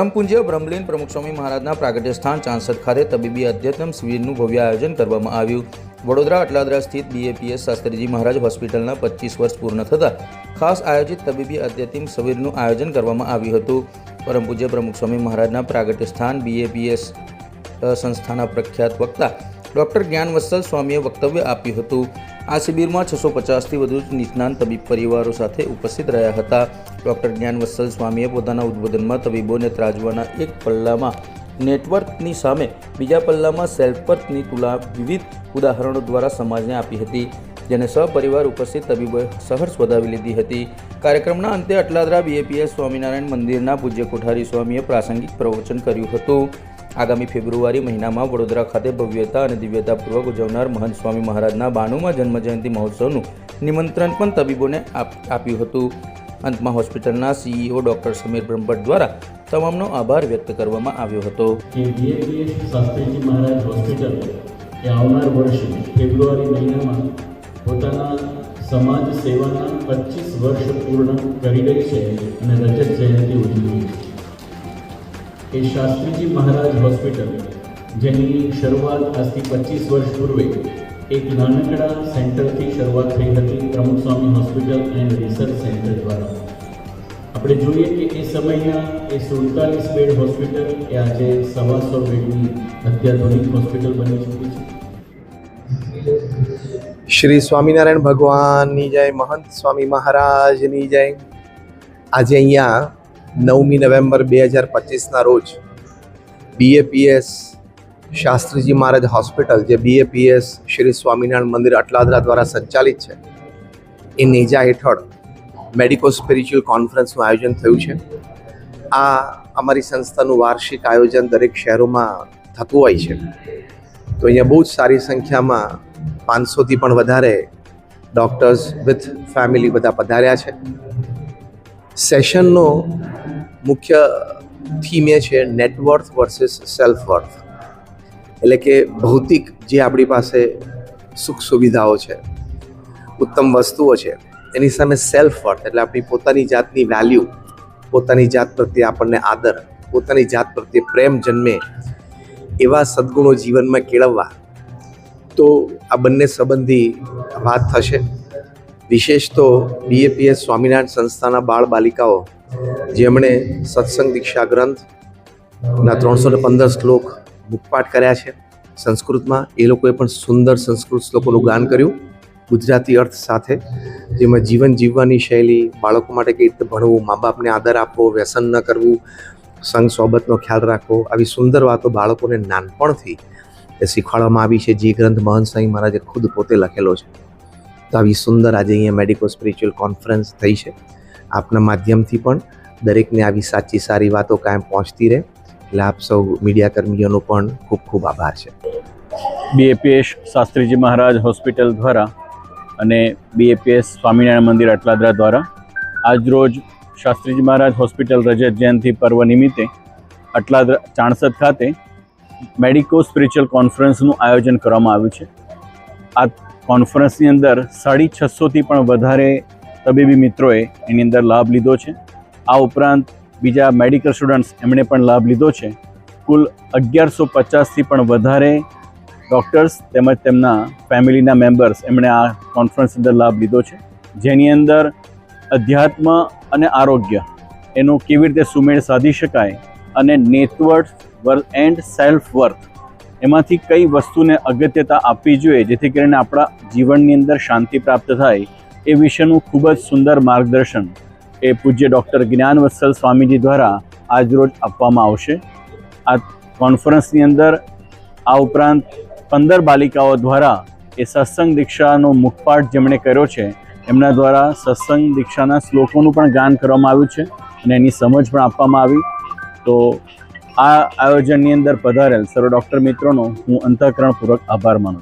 પરમ પૂજ્ય બ્રહ્મલીન પ્રમુખ સ્વામી મહારાજના પ્રાગટ્ય સ્થાન ચાંસદ ખાતે તબીબી અધ્યતમ શિબિરનું ભવ્ય આયોજન કરવામાં આવ્યું. વડોદરા અટલાદરા સ્થિત બીએપીએસ શાસ્ત્રીજી મહારાજ હોસ્પિટલના પચીસ વર્ષ પૂર્ણ થતાં ખાસ આયોજિત તબીબી અધ્યતિમ શિબિરનું આયોજન કરવામાં આવ્યું હતું. પરમ પૂજ્ય પ્રમુખ સ્વામી મહારાજના પ્રાગટ્ય સ્થાન બીએપીએસ સંસ્થાના પ્રખ્યાત વક્તા ડૉક્ટર જ્ઞાનવત્સલ સ્વામીએ વક્તવ્ય આપ્યું હતું. આ શિબિરમાં છસો પચાસથી વધુ નિષ્ણાંત તબીબ પરિવારો સાથે ઉપસ્થિત રહ્યા હતા. ડૉક્ટર જ્ઞાનવત્સલ સ્વામીએ પોતાના ઉદ્બોધનમાં તબીબોને ત્રાજવાના એક પલ્લામાં નેટવર્કની સામે બીજા પલ્લામાં સેલ્ફવર્કની તુલા વિવિધ ઉદાહરણો દ્વારા સમાજને આપી હતી. જેને સહપરિવાર ઉપસ્થિત તબીબોએ સહર્ષ વધાવી લીધી હતી. કાર્યક્રમના અંતે અટલાદરા બીએપીએસ સ્વામિનારાયણ મંદિરના પૂજ્ય કોઠારી સ્વામીએ પ્રાસંગિક પ્રવચન કર્યું હતું. આગામી ફેબ્રુઆરી મહિનામાં વડોદરા ખાતે ભવ્યતા અને દિવ્યતાપૂર્વક ઉજવનાર મહંત સ્વામી મહારાજના બાણુમાં જન્મજયંતિ મહોત્સવનું નિમંત્રણ પણ તબીબોને આપ- આપ્યું હતું. અંતમાં હોસ્પિટલના સીઈઓ ડૉક્ટર સમીર બ્રહ્મભટ્ટ દ્વારા તમામનો આભાર વ્યક્ત કરવામાં આવ્યો હતો. શાસ્ત્રીજી મહારાજ હોસ્પિટલ એ આવનાર વર્ષે ફેબ્રુઆરી મહિનામાં પોતાના સમાજ સેવાના પચીસ વર્ષ પૂર્ણ કરી રહી છે અને રજત જયંતિ ઉજવી છે. એ શાસ્ત્રીજી મહારાજ હોસ્પિટલ, જેની શરૂઆત આજથી પચીસ વર્ષ પૂર્વે એક નાનકડા સેન્ટરથી શરૂઆત થઈ હતી Pramukh Swami hospital and research centre દ્વારા. આપણે જોઈએ કે એ સમયના એ સુડતાલીસ બેડ હોસ્પિટલ એ આજે સવાસો બેડની અત્યાધુનિક હોસ્પિટલ બની ચૂકી છે. શ્રી સ્વામિનારાયણ ભગવાનની જય, મહંત સ્વામી મહારાજની જય. આજે અહીંયા નવમી નવેમ્બર બે હજાર પચીસના રોજ બીએપીએસ શાસ્ત્રીજી મહારાજ હોસ્પિટલ, જે બીએપીએસ શ્રી સ્વામિનારાયણ મંદિર અટલાદરા દ્વારા સંચાલિત છે, એ નેજા હેઠળ મેડિકો સ્પિરિચ્યુઅલ કોન્ફરન્સનું આયોજન થયું છે. આ અમારી સંસ્થાનું વાર્ષિક આયોજન દરેક શહેરોમાં થતું હોય છે. તો અહીંયા બહુ જ સારી સંખ્યામાં પાંચસોથી પણ વધારે ડૉક્ટર્સ વિથ ફેમિલી બધા પધાર્યા છે. સેશનનો મુખ્ય થીમ છે નેટવર્થ વર્સિસ સેલ્ફ વર્થ એટલે કે ભૌતિક જે આપણી પાસે સુખ સુવિધાઓ છે, ઉત્તમ વસ્તુઓ છે, એની સામે સેલ્ફ વર્થ એટલે આપણી પોતાની જાતની વેલ્યુ પોતાની જાત પ્રત્યે આપણને આદર, પોતાની જાત પ્રત્યે પ્રેમ જન્મે, એવા સદ્ગુણો જીવનમાં કેળવવા, તો આ બંને સંબંધી વાત થશે. વિશેષ તો બીએપીએસ સ્વામિનારાયણ સંસ્થાના બાળ બાલિકાઓ જેમણે સત્સંગ દીક્ષા ગ્રંથના ત્રણસો ને પંદર શ્લોક મુખપાઠ કર્યા છે. સંસ્કૃતમાં એ લોકોએ પણ સુંદર સંસ્કૃત શ્લોકોનું ગાન કર્યું. ગુજરાતી અર્થ સાથે જેમાં જીવન જીવવાની શૈલી, બાળકો માટે કઈ રીતે ભણવું મા બાપને આદર આપવો, વ્યસન ન કરવું, સંગ સોબતનો ખ્યાલ રાખવો, આવી સુંદર વાતો બાળકોને નાનપણથી એ શીખવાડવામાં આવી છે. જે ગ્રંથ મહંત મહારાજે ખુદ પોતે લખેલો છે. તો આવી સુંદર આજે અહીંયા મેડિકો સ્પિરિચ્યુઅલ કોન્ફરન્સ થઈ છે. આપના માધ્યમથી પણ દરેકને આવી સાચી સારી વાતો કાયમ પહોંચતી રહે. એટલે આપ સૌ મીડિયા કર્મીઓનો પણ ખૂબ ખૂબ આભાર છે. બીએપીએસ શાસ્ત્રીજી મહારાજ હોસ્પિટલ દ્વારા અને બીએપીએસ સ્વામિનારાયણ મંદિર અટલાદરા દ્વારા આજરોજ શાસ્ત્રીજી મહારાજ હોસ્પિટલ રજત જયંતિ પર્વ નિમિત્તે અટલાદરા ચાણસદ ખાતે મેડિકો સ્પિરિચ્યુઅલ કોન્ફરન્સનું આયોજન કરવામાં આવ્યું છે. આ કોન્ફરન્સની અંદર સાડી છસોથી પણ વધારે તબીબી મિત્રોએ એની અંદર લાભ લીધો છે. આ ઉપરાંત બીજા મેડિકલ સ્ટુડન્ટ્સ એમણે પણ લાભ લીધો છે. કુલ અગિયારસો પચાસથી પણ વધારે ડૉક્ટર્સ તેમજ તેમના ફેમિલીના મેમ્બર્સ એમણે આ કોન્ફરન્સ અંદર લાભ લીધો છે. જેની અંદર અધ્યાત્મ અને આરોગ્ય એનો કેવી રીતે સુમેળ સાધી શકાય અને network work and self work એમાંથી કઈ વસ્તુને અગત્યતા આપવી જોઈએ જેથી કરીને આપણા જીવનની અંદર શાંતિ પ્રાપ્ત થાય એ વિશેનું ખૂબ જ સુંદર માર્ગદર્શન એ પૂજ્ય ડૉક્ટર જ્ઞાનવત્સલ સ્વામીજી દ્વારા આજરોજ આપવામાં આવશે. આ કોન્ફરન્સની અંદર આ ઉપરાંત પંદર બાલિકાઓ દ્વારા એ સત્સંગ દીક્ષાનો મુખપાઠ જેમણે કર્યો છે, એમના દ્વારા સત્સંગ દીક્ષાના શ્લોકોનું પણ ગાન કરવામાં આવ્યું છે અને એની સમજ પણ આપવામાં આવી. તો આ આયોજનની અંદર પધારેલ સર્વ ડૉક્ટર મિત્રોનો હું અંતઃકરણપૂર્વક આભાર માનું